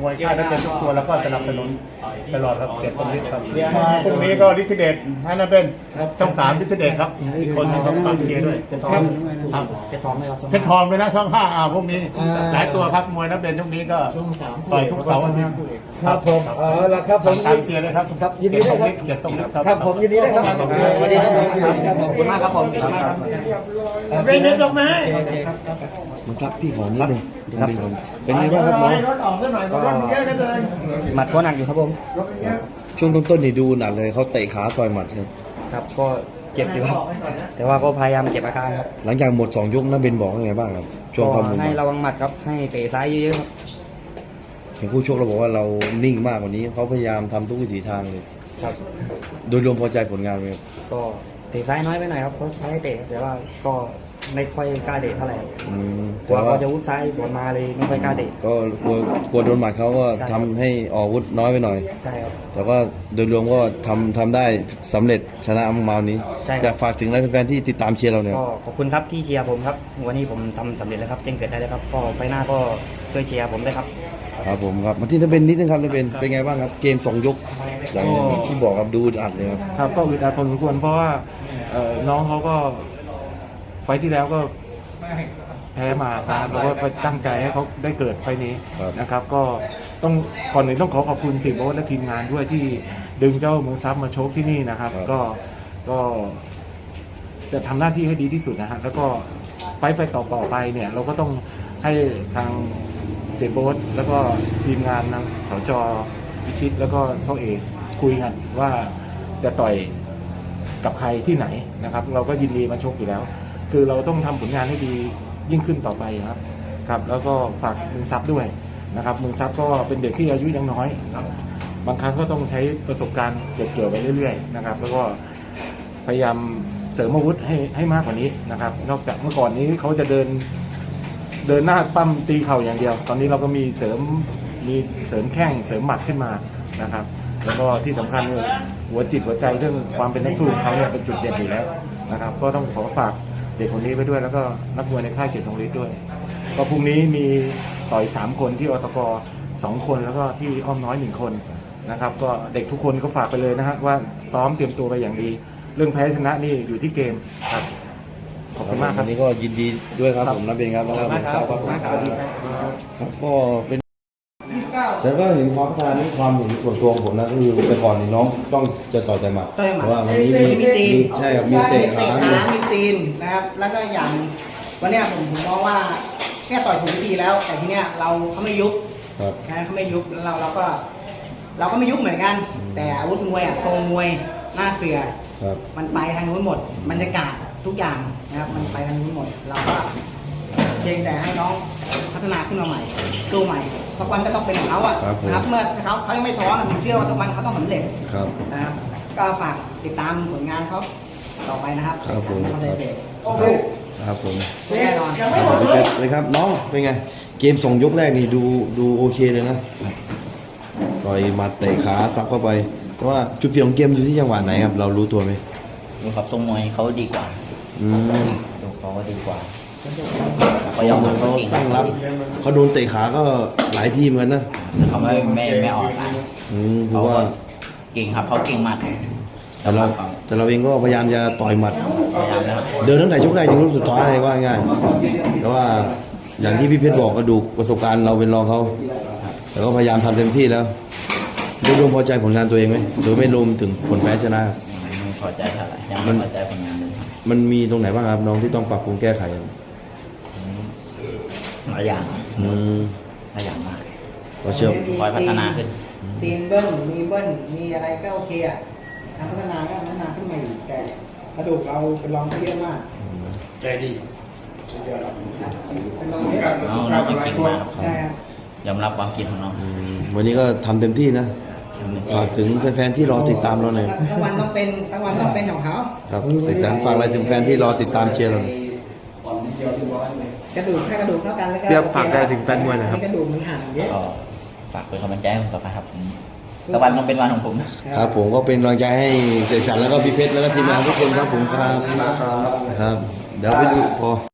มวยค่ายนั้นเป็นทุกตัวแล้วก็สนับสนุนตลอดครับเกียรติคนฤทธิ์ครับพรุ่งนี้ก็ฤทธิเดชให้นั่นเป็นช่องสามฤทธิเดชครับอีกคนหนึงครับฝากเชียร์ด้วยครับครับเพชรทองไหมครับเพชรทองไปนะช่องห้าอ่าพวกนี้ หลายตัวครับมวยนั้นเป็นช่วงนี้ก็ต่อยทุกเสาร์อาทิตย์ครับผมเออแล้วครับผมตามเชียร์เลยครับครับยินดีด้วยครับเกียรติทรงฤทธิ์ครับครับผมยินดีด้วยครับขอบคุณสวัสดีครับขอบคุณมากครับผมเป็นเรื่องตรงไหมมันครับพี่หอมนิดนึงตรงนี้ผมเป็นไงบ้างครับน้องรถออกซะหน่อยรถมันเยอะเหลือเกินหมัดก็หนักอยู่ครับผมช่วงต้นๆนี่ดูหนักเลยเขาเตะขาต่อยหมัดครับครับก็เจ็บอยู่ครับแต่ว่าก็พยายามเก็บอาการครับหลังจากหมดสองยกนะเบนบอกว่าไงบ้างครับช่วงก็ความมุมให้ระวังหมัดครับให้เตะซ้ายเยอะๆครับเห็นผู้ชกเราบอกว่าเรานิ่งมากกว่านี้เขาพยายามทำทุกวิถีทางเลยครับ โดยรวมพอใจผลงานไหมครับก็เตะซ้ายน้อยไปหน่อยครับเขาใช้เตะแต่ว่าก็ ไม่ค่อยกล้าเตะเท่าไหร่ครับอืมกลัวแต่เขาจะวุ้ซ้ายสวนมาเลยไม่ค่อยกล้าเตะก็กลัวกลัวโดนหมัดเขาก็ใช่ทำให้ออกอาวุธน้อยไปหน่อย ใช่ครับ แต่ก็โดยรวมก็ทำทำได้สำเร็จชนะมาวันนี้ใช่ครับ อยากฝากถึงอะไรแฟนๆที่ติดตามเชียร์เราเนี่ยก็ขอบคุณครับที่เชียร์ผมครับ วันนี้ผมทำสำเร็จแล้วครับแจ้งเกิดได้แล้วครับ ก็ไปหน้าก็ช่วยเชียร์ผมด้วยครับ ครับผมครับมาที่นักเบนนิดนึงครับนักเบนเป็นไงบ้างครับ เกมสองยกอย่างที่บอกครับดูอึดอัดเลยครับ ครับก็อึดอัดพอสมควรเพราะว่าเอ่อน้องเขาก็ ไฟล์ที่แล้วก็แพ้มานะครับแล้วก็ไปตั้งใจให้เขาได้เกิดไฟล์นี้ครับ นะครับ ก็ต้องก่อนอื่นต้องขอขอบคุณสิบโบ๊ทและทีมงานด้วยที่ดึงเจ้าเมืองซับมาโชคที่นี่นะครับ ก็ก็จะทำหน้าที่ให้ดีที่สุดนะฮะแล้วก็ไฟล์ไปต่อๆไปเนี่ย เราก็ต้องให้ทางเสียโบ๊ทแล้วก็ทีมงานทางสจพิชิต แล้วก็ช่องเอกคุยกันว่าจะต่อยกับใครที่ไหนนะครับ เราก็ยินดีมาชกอยู่แล้ว คือเราต้องทำผลงานให้ดียิ่งขึ้นต่อไปครับครับ แล้วก็ฝากมึงซับด้วยนะครับมึงซับก็เป็นเด็กที่อายุยังน้อยครับบางครั้งก็ต้องใช้ประสบการณ์เก็บเกี่ยวไปเรื่อยๆนะครับ แล้วก็พยายามเสริมอาวุธให้ให้มากกว่านี้นะครับ นอกจากเมื่อก่อนนี้เขาจะเดินเดินหน้าปั้มตีเข่าอย่างเดียว ตอนนี้เราก็มีเสริมมีเสริมแข้งเสริมหมัดขึ้นมานะครับ แล้วก็ที่สำคัญคือหัวจิตหัวใจเรื่องความเป็นนักสู้ของเขาเนี่ยเป็นจุดเด่นอยู่แล้วนะครับ ก็ต้องขอฝาก เด็กคนนี้ไปด้วย แล้วก็นักมวยในค่ายเกียรติทรงฤทธิ์ด้วย ก็พรุ่งนี้มีต่อยสามคนที่อตกสองคนแล้วก็ที่อ้อมน้อยหนึ่งคนนะครับ ก็เด็กทุกคนก็ฝากไปเลยนะฮะว่าซ้อมเตรียมตัวไปอย่างดี เรื่องแพ้ชนะนี่อยู่ที่เกมครับขอบคุณมากควัรับนนี้ก็ยินดีด้วยครับผมนักเบนครับแล้วก็ขอบคุณมากครับครับผมครับก็เป็น แต่ก็เห็นความพัฒนาในความเห็นส่วนตัวของผมนะก็คือแต่ก่อนนี่น้องต้องจะต่อยแต่หมัดต่อยหมัดแต่ว่าวันนี้มีมีตีนใช่ครับมีเตะขามีมีตีนนะครับ แล้วก็อย่างวันเนี้ยผมผมมองว่าแค่ต่อยถูกวิธีแล้ว แต่ทีเนี้ยเราเขาไม่ยุบครับนะเขาไม่ยุบแล้วเราเราก็ เราก็ไม่ยุบเหมือนกัน แต่อาวุธมวยอะทรงมวยหน้าเสือครับมันไปทางนู้นหมดบรรยากาศทุกอย่างนะครับ มันไปทางนู้นหมด เราก็เพียงแต่ให้น้องพัฒนาขึ้นมาใหม่สู้ใหม่ สักวันก็ต้องเป็นของเขาอะครับผม นะครับเมื่อเขาเขายังไม่ท้อนะผมเชื่อว่าสักวันเขาต้องสำเร็จครับ นะครับก็ฝากติดตามผลงานเขาต่อไปนะครับครับผมทำได้เสร็จครับผมแน่นอนเลยครับน้องเป็นไง เกมส่งยกแรกนี่ดูดูโอเคเลยนะต่อยหมัดเตะขาซับเข้าไป แต่ว่าจุดเปลี่ยนของเกมอยู่ที่จังหวะไหนครับ เรารู้ตัวไหมดูครับทรงมวยเขาดีกว่าอืมดูเขาก็ดีกว่า เขาเขาตั้งรับเขาโดนเตะขาก็หลายทีเหมือนกันนะเขาไม่ไม่ไม่ออกอะอืมเพเขาราะว่าก็เก่งครับเขาเก่งมากแต่เราแต่เราเองก็พยายามจะต่อยหมัดพยายามแล้วเดินตั้งแต่ยกแรกถึงยกสุดท้ายเลยว่าง่ายแต่ว่าอย่างที่พี่เพชรบอกกระดูกประสบการณ์เราเป็นรองเขาแต่ก็พยายามทำเต็มที่แล้วโดยรวมพอใจผลงานตัวเองไหมโดยไม่รวมถึงผลแพ้ชนะไม่พอใจเท่าไหร่ยังไม่พอใจผลงานเลยมันมีตรงไหนบ้างครับน้องที่ต้องปรับปรุงแก้ไข หลายอย่างอืมหลายอย่างมากก็เชื่อ คอยพัฒนาขึ้น ตีนเบิ้ลมีเบิ้ลมีอะไรก็โอเคอะทำพัฒนาก็พัฒนาขึ้นมาอีกแต่กระดูกเราเป็นรองเขาเยอะมากใจดีสุดยอดครับเป็นรองเยอะน้องน้องก็เก่งมากครับใช่ครับยอมรับความคิดของน้อง อืมวันนี้ก็ทำเต็มที่นะฝากถึงแฟนๆที่รอติดตามเราหน่อยทั้งวันต้องเป็นทั้งวันต้องเป็นของเขา ครับเสกสรรฝากอะไรถึงแฟนที่รอติดตามเชียร์เราหน่อย กระดูกถ้ากระดูกเท่ากันแล้วก็เรียกฝากได้ถึงแฟนมวยหน่อยครับ กระดูกมันห่างเยอะ ก็ฝากเป็นกำลังใจให้ผมต่อไปครับผมตะวันต้องเป็นวันของผมนะ ครับผมก็เป็นกำลังใจให้เสกสรรแล้วก็พี่เพชรแล้วก็ทีมงานทุกคนครับผมครับครับเดี๋ยวไปดูพอ